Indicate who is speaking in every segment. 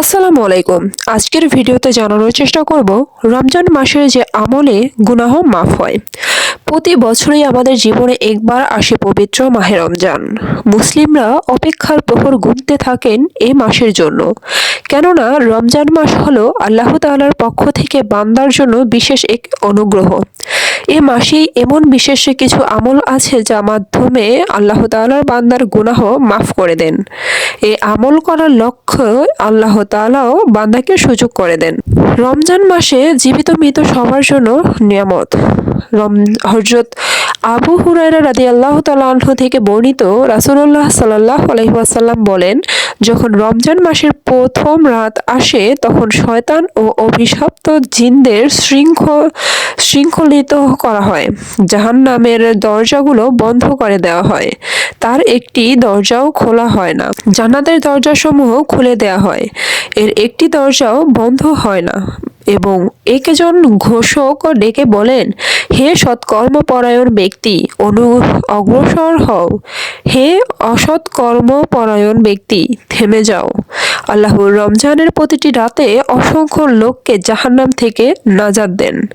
Speaker 1: আসসালামু আলাইকুম। আজকের ভিডিওতে জানানোর চেষ্টা করব রমজান মাসের যে আমলে গুনাহ মাফ হয়। প্রতি বছরই আমাদের জীবনে একবার আসে পবিত্র মাহে রমজান। মুসলিমরা অপেক্ষার প্রহর গুনতে থাকেন এই মাসের জন্য। কেননা রমজান মাস হল আল্লাহ তাআলার পক্ষ থেকে বান্দার জন্য বিশেষ এক অনুগ্রহ। এ মাসেই এমন বিশেষ কিছু আমল আছে যা মাধ্যমে আল্লাহ তাআলার বান্দার গুনাহ মাফ করে দেন। এ আমল করার লক্ষ্য আল্লাহ তাআলাও বান্দাকে সুযোগ করে দেন। রমজান মাসে জীবিত মৃত সবার জন্য নিয়ামত। রম হজরত আবু হুরায়রা রাদি আল্লাহ তালাহ থেকে বর্ণিত রাসুল্লাহ সাল্লাহ আলহিহাসাল্লাম বলেন, যখন রমজান মাসের প্রথম রাত আসে, তখন শয়তান ও অভিশপ্ত জিনদের শৃঙ্খল শৃঙ্খলিত করা হয়। জাহান নামের দরজাগুলো বন্ধ করে দেওয়া হয়। তার একটি দরজাও খোলা হয় না। জান্নাতের দরজাসমূহ খুলে দেওয়া হয়। এর একটি দরজাও বন্ধ হয় না। এবং একজন ঘোষক ডেকে বলেন, হে সৎকর্মপরায়ণ ব্যক্তি, অনু অগ্রসর হও। হে অসৎকর্মপরায়ণ ব্যক্তি, থেমে যাও। আল্লাহর রমজানের প্রতিটি রাতে অসংখ্য লোককে জাহান্নাম থেকে নাজাদ দেন।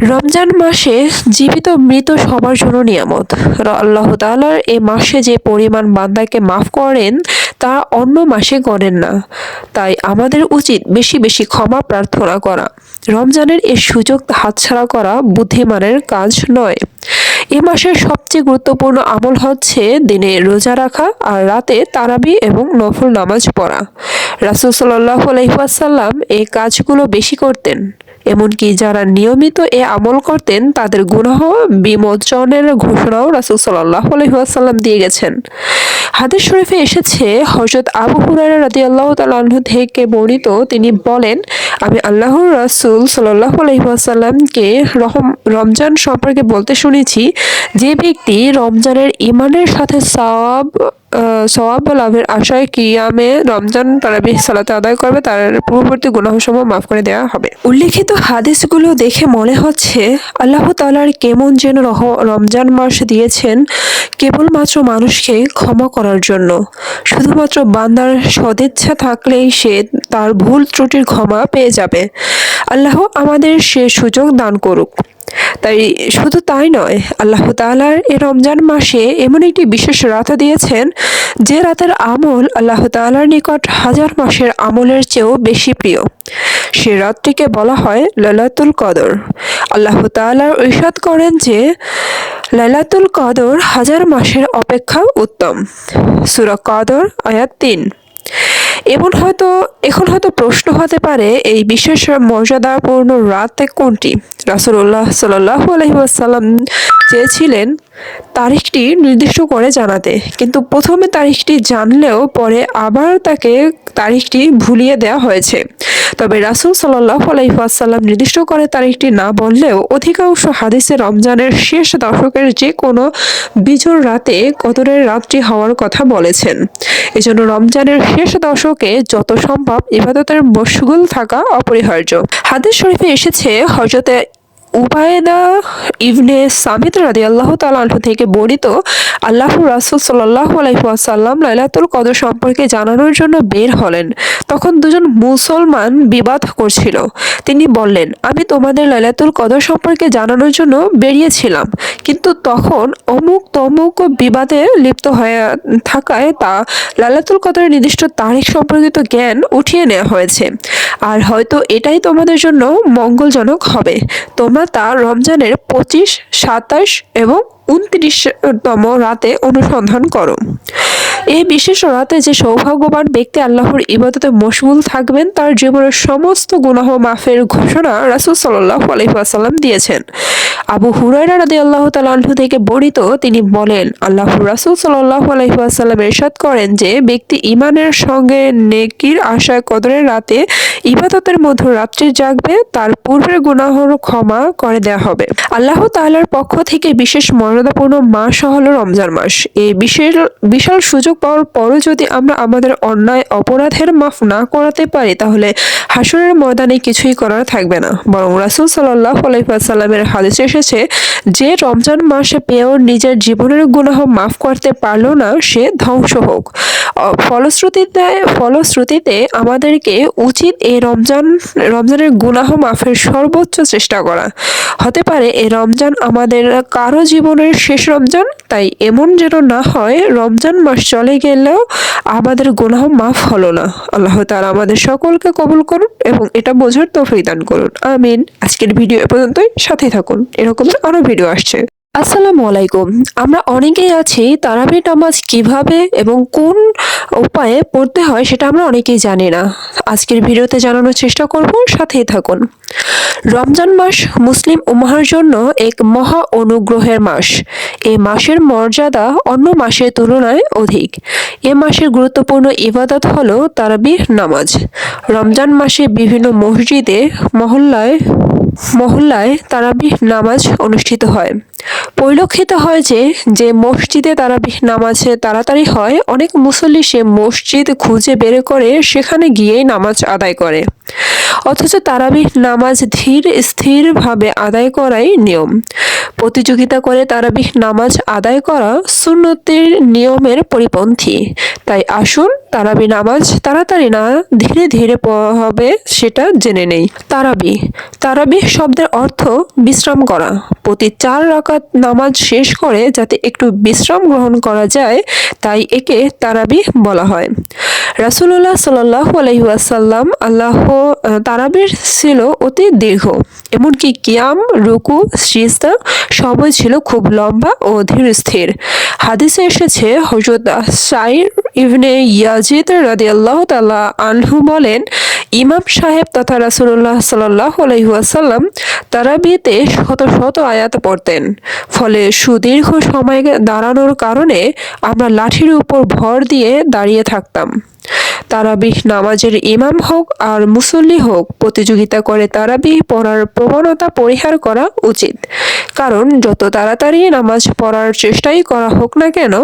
Speaker 1: রমজান মাসে জীবিত মৃত সবার জন্য নিয়ামত। আল্লাহ তালার এ মাসে যে পরিমাণ বান্দাকে মাফ করেন তা অন্য মাসে করেন না। তাই আমাদের উচিত বেশি বেশি ক্ষমা প্রার্থনা করা। রমজানের এ সুযোগ হাতছাড়া করা বুদ্ধিমানের কাজ নয়। এ মাসের সবচেয়ে গুরুত্বপূর্ণ আমল হচ্ছে দিনে রোজা রাখা আর রাতে তারাবি এবং নফল নামাজ পড়া। রাসুল সাল্লাহ আলহিহাসাল্লাম এই কাজগুলো বেশি করতেন। এমনকি যারা নিয়মিত এ আমল করতেন, তাদের গুনাহ বিমোচনের ঘোষণাও রাসুল সাল্লাহ আলহিহাসাল্লাম দিয়ে গেছেন। হাদিস শরীফে এসেছে হজরত আবু হুরারা রাদি আল্লাহ তালাহ থেকে বর্ণিত, তিনি বলেন, আমি আল্লাহর রাসুল সাল্লাহ আলহিহাসাল্লামকে রহম, রমজান সম্পর্কে বলতে শুনেছি, যে ব্যক্তি রমজানের ইমানের সাথে সওয়াব সওয়াব লাভের আশায় কিয়ামে রমজান তারাবি সালাতে আদায় করবে, তার পূর্ববর্তী গুনাহসমূহ মাফ করে দেওয়া হবে। উল্লেখিত হাদিসগুলো দেখে মনে হচ্ছে আল্লাহ তালার কেমন যেন রহ, রমজান মাস দিয়েছেন কেবলমাত্র মানুষকে ক্ষমা করার জন্য। শুধুমাত্র বান্দার সদিচ্ছা থাকলেই সে তার ভুল ত্রুটির ক্ষমা পেয়ে যাবে। আল্লাহ আমাদের সে সুযোগ দান করুক। তাই শুধু তাই নয়, আল্লাহ তালার এ রমজান মাসে এমন একটি বিশেষ রাত দিয়েছেন যে রাতের আমল আল্লাহ তালার নিকট হাজার মাসের আমলের চেয়েও বেশি প্রিয়। সে রাতটিকে বলা হয় লালাতুল কদর। আল্লাহ তালার ঐসাদ করেন যে লালাতুল কদর হাজার মাসের অপেক্ষা উত্তম। সুরা কদর আয়াত তিন। এমন হয়তো, এখন হয়তো প্রশ্ন হতে পারে, এই বিশেষ মর্যাদাপূর্ণ রাত কোনটি? রাসুল্লাহ সাল্লাহ আলহিহাসাল্লাম চেয়েছিলেন তারিখটি নির্দিষ্ট করে জানাতে। কিন্তু প্রথমে তারিখটি জানলেও পরে আবার তাকে তারিখটি ভুলিয়ে দেওয়া হয়েছে। তবে রাসুল সাল্লাহ আলাইসাল্লাম নির্দিষ্ট করে তারিখটি না বললেও অধিকাংশ হাদিসে রমজানের শেষ দশকের যে কোনো বিজোর রাতে কদরের রাত্রি হওয়ার কথা বলেছেন। এজন্য রমজানের শেষ দশকে যত সম্ভব ইবাদতের মশগুল থাকা অপরিহার্য। হাদিস শরীফে এসেছে হজরতে উবায়দা ইবনে সামিত রাদি আল্লাহ তালাহ থেকে বর্ণিত আল্লাহ রাসুল সাল্লাহ আলাইসাল্লাম লাইলাতুল কদর সম্পর্কে জানানোর জন্য বের হলেন। তখন দুজন মুসলমান বিবাদ করছিল। তিনি বললেন, আমি তোমাদের লাইলাতুল কদর সম্পর্কে জানানোর জন্য বেরিয়েছিলাম, কিন্তু তখন অমুক তমুক বিবাদে লিপ্ত হয়ে থাকায় তা লাইলাতুল কদরের নির্দিষ্ট তারিখ সম্পর্কিত জ্ঞান উঠিয়ে নেওয়া হয়েছে। আর হয়তো এটাই তোমাদের জন্য মঙ্গলজনক হবে। তোমরা তা রমজানের পঁচিশ, সাতাশ এবং উনত্রিশতম রাতে অনুসন্ধান করো। এই বিশেষ রাতে যে সৌভাগ্যবান ব্যক্তি আল্লাহর ইবাদতে মশগুল থাকবেন, তার জীবনের সমস্ত গুনাহ মাফের ঘোষণা রাসুল সাল্লাহ আলহিহাসাল্লাম দিয়েছেন। আবু হুরাইরা রাদি আল্লাহ তালাহ থেকে বর্ণিত, তিনি বলেন আল্লাহ রাসুল সাল্লাহ আলহিহাসাল্লাম এরশাদ করেন যে, ব্যক্তি ইমানের সঙ্গে নেকির আশায় কদরের রাতে ইবাদতের মধ্যে রাত্রি জাগবে, তার পূর্বের গুনাহর ক্ষমা করে দেওয়া হবে। আল্লাহ তাল্লার পক্ষ থেকে বিশেষ মর্যাদাপূর্ণ মাস হল রমজান মাস। এই বিশেষ, বিশাল সুযোগ পাওয়ার পরও যদি আমরা আমাদের অন্যায় অপরাধের মাফ না করাতে পারি, তাহলে হাসরের ময়দানে কিছুই করার থাকবে না। বরং রাসুল সাল্লাহ আলাইসাল্লামের হাদিসে এসেছে, যে রমজান মাসে পেয়েও নিজের জীবনের গুনাহ মাফ করতে পারল না, সে ধ্বংস হোক। ফলশ্রুতিতে ফলশ্রুতিতে আমাদেরকে উচিত এই রমজান, রমজানের গুনাহ মাফের সর্বোচ্চ চেষ্টা করা। হতে পারে এই রমজান আমাদের কারও জীবনের শেষ রমজান, তাই এমন যেন না হয় রমজান মাস চলে গেলেও আমাদের গুনাহ মাফ হলো না। আল্লাহ তাআলা আমাদের সকলকে কবুল করুন এবং এটা বোঝার তৌফিক দান করুন। আমিন। আজকের ভিডিও এ পর্যন্তই। সাথেই থাকুন। এরকমের আরও ভিডিও আসছে। আসসালামু আলাইকুম। আমরা অনেকেই আছি তারাবি নামাজ কীভাবে এবং কোন উপায়ে পড়তে হয় সেটা আমরা অনেকেই জানি না। আজকের ভিডিওতে জানানোর চেষ্টা করব, সাথেই থাকুন। রমজান মাস মুসলিম উম্মাহর জন্য এক মহা অনুগ্রহের মাস। এই মাসের মর্যাদা অন্য মাসের তুলনায় অধিক। এ মাসের গুরুত্বপূর্ণ ইবাদত হলো তারাবিহ নামাজ। রমজান মাসে বিভিন্ন মসজিদে মহল্লায় মহল্লায় তারাবিহ নামাজ অনুষ্ঠিত হয়। পরিলক্ষিত হয় যে যে মসজিদে তারাবিহ নামাজ তাড়াতাড়ি হয়, অনেক মুসল্লি সে মসজিদ খুঁজে বের করে সেখানে গিয়েই নামাজ আদায় করে। অথচ তারাবিহ নামাজ ধীর, স্থিরভাবে আদায় করাই নিয়ম। প্রতিযোগিতা করে তারাবিহ নামাজ আদায় করা সুন্নতির নিয়মের পরিপন্থী। তাই আসুন তারাবি নামাজ তাড়াতাড়ি না, ধীরে ধীরে হবে সেটা জেনে নেই। তারাবি তারাবি শব্দের অর্থ বিশ্রাম করা। প্রতি চার রাকাত নামাজ শেষ করে যাতে একটু বিশ্রাম গ্রহণ করা যায়, তাই একে তারাবি বলা হয়। রাসুল্লাহ সাল্লাহ আলহিউসাল্লাম আল্লাহ তারাবির ছিল অতি দীর্ঘ, এমনকি কিয়াম, রুকু, সিজদা সবই ছিল খুব লম্বা ও ধীর স্থির। হাদিসে এসেছে হজরত সাইর ইবনে ইয়াজিদ রাদিয়াল্লাহু তাআলা আনহু বলেন ইমাম সাহেব তথা রাসূলুল্লাহ সাল্লাল্লাহু আলাইহি ওয়াসাল্লাম তারাবিতে শত শত আয়াত পড়তেন। ফলে সুদীর্ঘ সময় দাঁড়ানোর কারণে আমরা লাঠির উপর ভর দিয়ে দাঁড়িয়ে থাকতাম। তারাবিহ নামাজের ইমাম হোক আর মুসল্লি হোক, প্রতিযোগিতা করে তারাবিহ পড়ার প্রবণতা পরিহার করা উচিত। কারণ যত তাড়াতাড়ি নামাজ পড়ার চেষ্টাই করা হোক না কেন,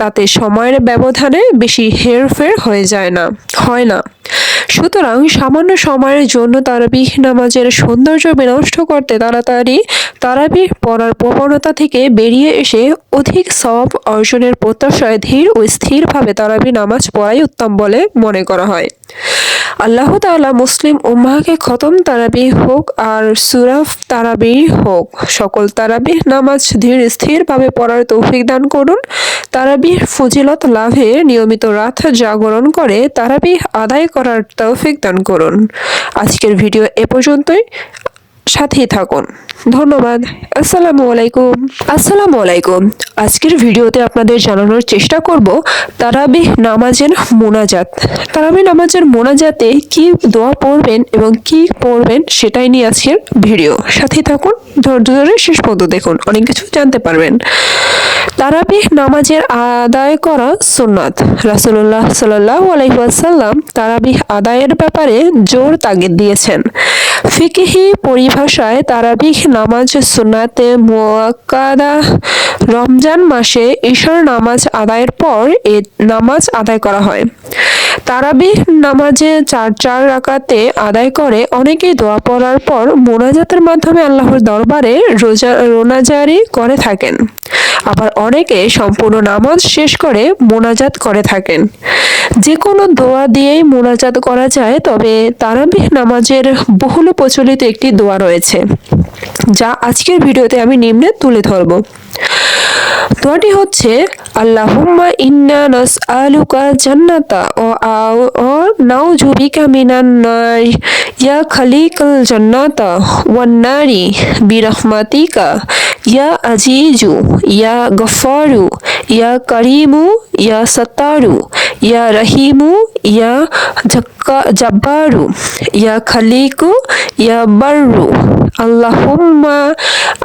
Speaker 1: তাতে সময়ের ব্যবধানে বেশি হেরফের হয়ে যায় না, হয় না। সুতরাং সামান্য সময়ের জন্য তারাবিহ নামাজের সৌন্দর্য বিনষ্ট করতে তাড়াতাড়ি তারাবিহ পড়ার প্রবণতা থেকে বেরিয়ে এসে অধিক সব অর্জনের প্রত্যাশায় ধীর ও স্থিরভাবে তারাবি নামাজ পড়াই উত্তম বলে মনে করা হয়। আল্লাহ তাআলা মুসলিম উম্মাহকে খতম তারাবি হোক আর সুরাফ তারাবি হোক, সকল তারাবিহ নামাজ ধীর স্থিরভাবে পড়ার তৌফিক দান করুন। তারাবিহ ফজিলত লাভে নিয়মিত রাত জাগরণ করে তারাবিহ আদায় করার তৌফিক দান করুন। আজকের ভিডিও এ পর্যন্তই। সাথেই থাকুন। ধন্যবাদ। আসসালামু আলাইকুম। আসসালামু আলাইকুম। আজকের ভিডিওতে আপনাদের জানানোর চেষ্টা করব তারাবি নামাজের মোনাজাত। তারাবিহ নামাজের মোনাজাতে কি দোয়া পড়বেন এবং কি পড়বেন সেটাই নিয়ে আজকের ভিডিও। সাথেই থাকুন। ধৈর্য ধরে শেষ পর্যন্ত দেখুন। অনেক কিছু জানতে পারবেন। তারাবিহ নামাজের আদায় করা সুন্নাত। রাসূলুল্লাহ সাল্লাল্লাহু আলাইহি ওয়াসাল্লাম তারাবিহ আদায়ের ব্যাপারে জোর তাগিদ দিয়েছেন। ফিকহি পরিভাষায় তারাবিহ নামাজ সুন্নাতে মুয়াক্কাদা রমজান মাসে ঈশ্বর নামাজ আদায়ের পর এ নামাজ আদায় করা হয়। তারাবিহ নামাজে চার চার রাকাতে আদায় করে অনেকেই দোয়া পড়ার পর মোনাজাতের মাধ্যমে আল্লাহর দরবারে রোজা, রোনাজারি করে থাকেন। আবার অনেকে সম্পূর্ণ নামাজ শেষ করে মোনাজাত করে থাকেন। যে কোনো দোয়া দিয়েই মোনাজাত করা যায়, তবে তারাবিহ নামাজের বহুল প্রচলিত একটি দোয়া রয়েছে, যা আজকের ভিডিওতে আমি নিম্নে তুলে ধরব। দোয়াটি হচ্ছে, আল্লাহুম্মা ইন্না নাসআলুকা জান্নাতা ও আও, ও নাউযু বিকা মিনান নার, ইয়া খালিকাল জান্নাতা ওয়ান নারি বিরহমাতিকা ইয়া আজিজু ইয়া গফারু ইয়া করিমু ইয়া সত্তারু ইয়া রহিমু ইয়া জাক্কা জব্বারু ইয়া খালিকু ইয়া বাররু আল্লাহুম্মা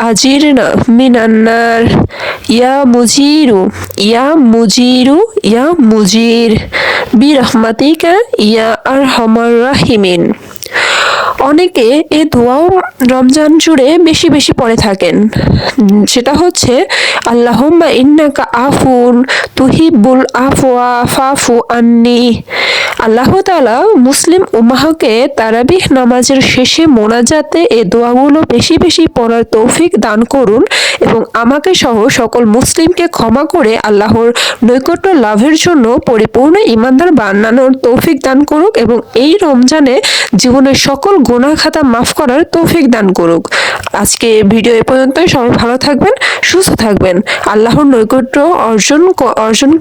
Speaker 1: আজিরনা মিনান্নার ইয়া মুজিরু ইয়া মুজিরু ইয়া মুজির বিরহমাতিকা ইয়া আরহামার রাহিমিন অনেকে এ দোয়াও রমজান জুড়ে বেশি বেশি পড়ে থাকেন। সেটা হচ্ছে, আল্লাহুম্মা ইন্নাকা আফুন তুহিবুল আফওয়া ফাফু আন্নি। আল্লাহ তালা মুসলিম উম্মাহকে তারাবিহ নামাজের শেষে মোনাজাতে এ দোয়াগুলো বেশি বেশি পড়ার তৌফিক দান করুন এবং আমাকে সহ সকল মুসলিমকে ক্ষমা করে আল্লাহর নৈকট্য লাভের জন্য পরিপূর্ণ ইমানদার বানানোর তৌফিক দান করুক এবং এই রমজানে জীবনের সকল গুনাহ খাতা মাফ করার তৌফিক দান করুক। আজকে ভিডিও এ পর্যন্তই। সবাই ভালো থাকবেন, সুস্থ থাকবেন। আল্লাহর নৈকট্য অর্জন অর্জন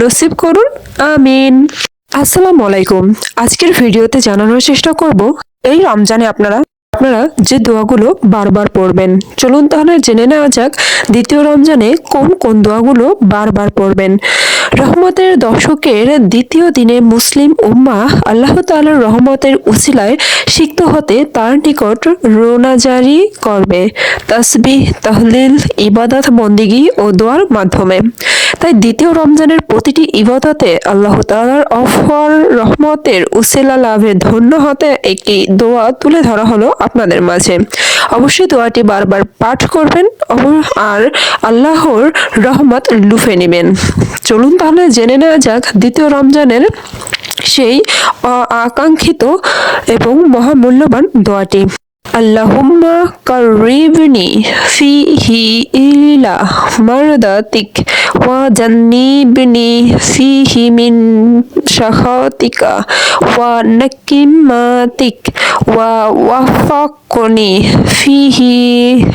Speaker 1: নসিব করুন। আমিন। আসসালামু আলাইকুম। আজকের ভিডিওতে জানানোর চেষ্টা করব, এই রমজানে আপনারা আপনারা যে দোয়াগুলো বারবার পড়বেন, চলুন তাহলে জেনে নেওয়া যাক দ্বিতীয় রমজানে কোন কোন দোয়াগুলো বারবার পড়বেন। রহমতের দশকের দ্বিতীয় দিনে মুসলিম উম্মা আল্লাহ তাআলার রহমতের উসিলায় সিক্ত হতে তার নিকট রোনাজারি করবে। তাসবিহ, তাহলিল, ইবাদত বন্দিগি ও দোয়ার মাধ্যমে। তাই দ্বিতীয় রমজানের প্রতিটি ইবাদতে আল্লাহ তাআলার অফর রহমতের উসিলা লাভে ধন্য হতে একটি দোয়া তুলে ধরা হলো আপনাদের মাঝে। অবশ্যই দোয়াটি বারবার পাঠ করবেন আর আল্লাহর রহমত লুফে নেবেন। চলুন তাহলে জেনে নেওয়া যাক, দ্বিতীয় রমজানের সেই আকাঙ্ক্ষিত এবং মহামূল্যবান দোয়াটি। আল্লাহুম্মা কারিবনি ফিহি ইলা মারদাতিক। শাখাতিকা ওয়া নাকিমাতিক ওয়া ওয়াফাকনি ফিহি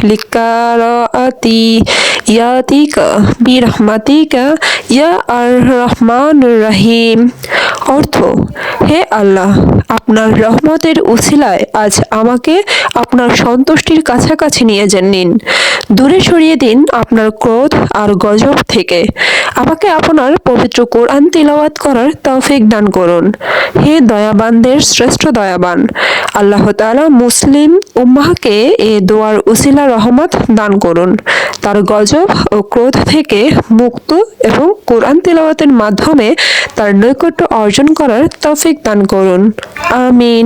Speaker 1: লিকারাতি ইয়াতিকা বিরহমাতিকা ইয়া আর রহমান রহিম অর্থ, হে আল্লাহ, আপনার রহমতের উসিলায় আজ আমাকে আপনার সন্তুষ্টির কাছাকাছি নিয়ে যান নিন। দূরে সরিয়ে দিন আপনার ক্রোধ আর গজব থেকে। আমাকে আপনার পবিত্র কোরআন তিলাওয়াত করার তৌফিক দান করুন। হে দয়াবানদের শ্রেষ্ঠ দয়াবান, আল্লাহ তালা মুসলিম উম্মাহকে এ দোয়ার উসিলা রহমত দান করুন। তার গজব ও ক্রোধ থেকে মুক্ত এবং কোরআন তিলাওয়াতের মাধ্যমে তার নৈকট্য অর্জন করার তৌফিক দান করুন। আমিন।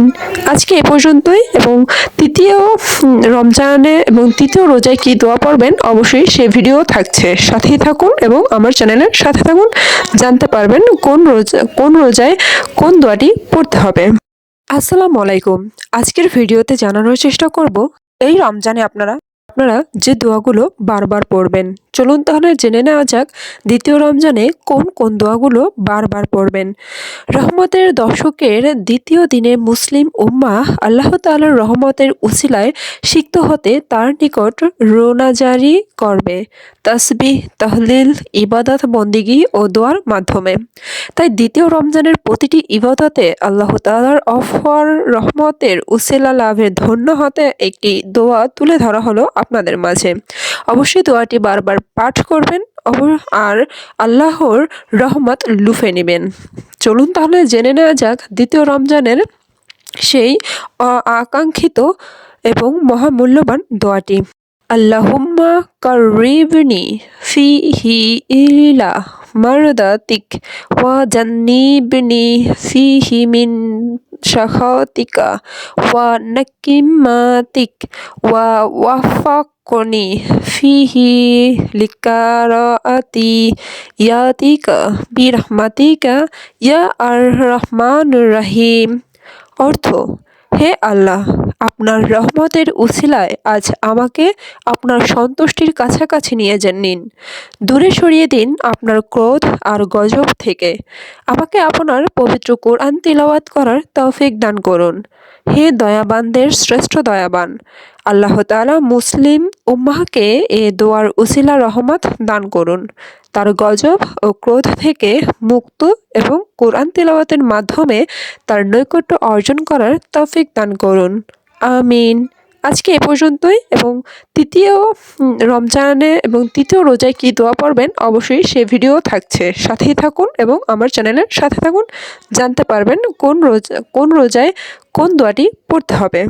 Speaker 1: আজকে এ পর্যন্তই এবং তৃতীয় রমজানে এবং তৃতীয় রোজায় কি দোয়া পড়বেন অবশ্যই সে ভিডিও থাকছে। সাথেই থাকুন এবং আমার চ্যানেলের সাথে থাকুন। জানতে পারবেন কোন রোজা, কোন রোজায় কোন দোয়াটি পড়তে হবে। আসসালামু আলাইকুম। আজকের ভিডিওতে জানানোর চেষ্টা করব, এই রমজানে আপনারা আপনারা যে দোয়াগুলো বারবার পড়বেন চলুন তাহলে জেনে নেওয়া যাক দ্বিতীয় রমজানে কোন কোন দোয়াগুলো বারবার পড়বেন। রহমতের দশকের দ্বিতীয় দিনে মুসলিম উম্মা আল্লাহ তাআলার রহমতের উসিলায় সিক্ত হতে তার নিকট রোনাজারি করবে। তাসবিহ, তহলিল, ইবাদত, বন্দিগি ও দোয়ার মাধ্যমে। তাই দ্বিতীয় রমজানের প্রতিটি ইবাদতে আল্লাহ তাআলার অফর রহমতের উসিলা লাভের ধন্য হতে একটি দোয়া তুলে ধরা হলো আপনাদের মাঝে। অবশ্যই দোয়াটি বারবার পাঠ করবেন আর আল্লাহর রহমত লুফে নেবেন। চলুন তাহলে জেনে নেওয়া যাক দ্বিতীয় রমজানের সেই আকাঙ্ক্ষিত এবং মহামূল্যবান দোয়াটি। আল্লাহুম্মা কারিবনি ফিহি ইলা। মারদাতিক ওয়া জান্নিবনি ফিহি মিন শাখাতিকা ওয়া নাকিমাতিক ওয়া ওয়াফাকনি ফিহি লিকারাতি ইয়াতিকা বিরহমাতিকা ইয়া আর রহমান রহিম অর্থ হে আল্লাহ আপনার রহমতের উছিলায় আজ আমাকে আপনার সন্তুষ্টির কাছাকাছি নিয়ে যান নিন। দূরে সরিয়ে দিন আপনার ক্রোধ আর গজব থেকে। আমাকে আপনার পবিত্র কোরআন তিলাওয়াত করার তৌফিক দান করুন। হে দয়াবানদের শ্রেষ্ঠ দয়াবান। আল্লাহ তালা মুসলিম উম্মাহকে এ দোয়ার উসিলা রহমত দান করুন। তার গজব ও ক্রোধ থেকে মুক্ত এবং কোরআন তিলাওয়াতের মাধ্যমে তার নৈকট্য অর্জন করার তফিক দান করুন। আমিন। আজকে এ পর্যন্তই এবং তৃতীয় রমজানে এবং তৃতীয় রোজায় কি দোয়া পড়বেন অবশ্যই সে ভিডিও থাকছে। সাথেই থাকুন এবং আমার চ্যানেলের সাথে থাকুন। জানতে পারবেন কোন রোজা, কোন রোজায় কোন দোয়াটি পড়তে হবে।